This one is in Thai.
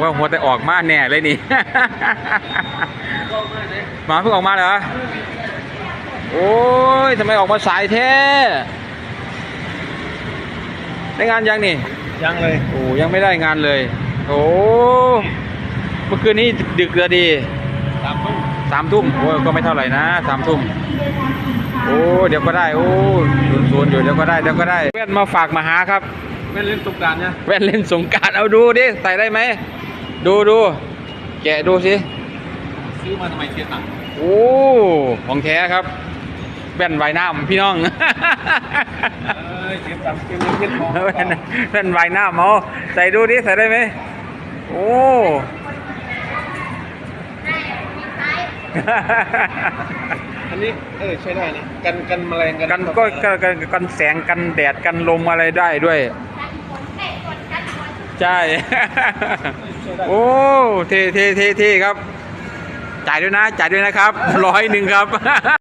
ว่าหัวแต่ออกมาแน่เลยนี่หมาเพิ่งออกมาเหรอ โอ้ยทำไมออกมาสายแท้ได้งานยังนี่ ยังเลย โอ้ยังไม่ได้งานเลย โอ้เมื่อคืนนี้ดึกเลยดีตามทุ่มสามทุ่มโอ้ยก็ไม่เท่าไหร่นะสามทุ่มโอ้เดี๋ยวก็ได้โอ้ศูนย์ศูนย์อยู่เดี๋ยวก็ได้เดี๋ยวก็ได้แว่นมาฝากมาหาครับไม่เล่นตุกการเนี่ยแว่นเล่นสงกรารเอาดูดิใส่ได้ไหม ดูดู แกะดูสิ ซื้อมาทำไมเสียตังค์โอ้ของแท้ครับ แว่นว่ายน้ำพี่น้อง เอ้ยเสียตังค์เสียเงินเสียทองแว่นแว่นว่ายน้ำเอาใส่ดูดิใส่ได้ไหมโอ้ อันนี้เออใช้ได้นะกันกันแมลงกันกันก็ก็กันกันแสงกันแดดกันลมอะไรได้ด้วย ใช่ โอ้เท่เท่เท่เท่ครับ จ่ายด้วยนะ จ่ายด้วยนะครับ ร้อยหนึ่งครับ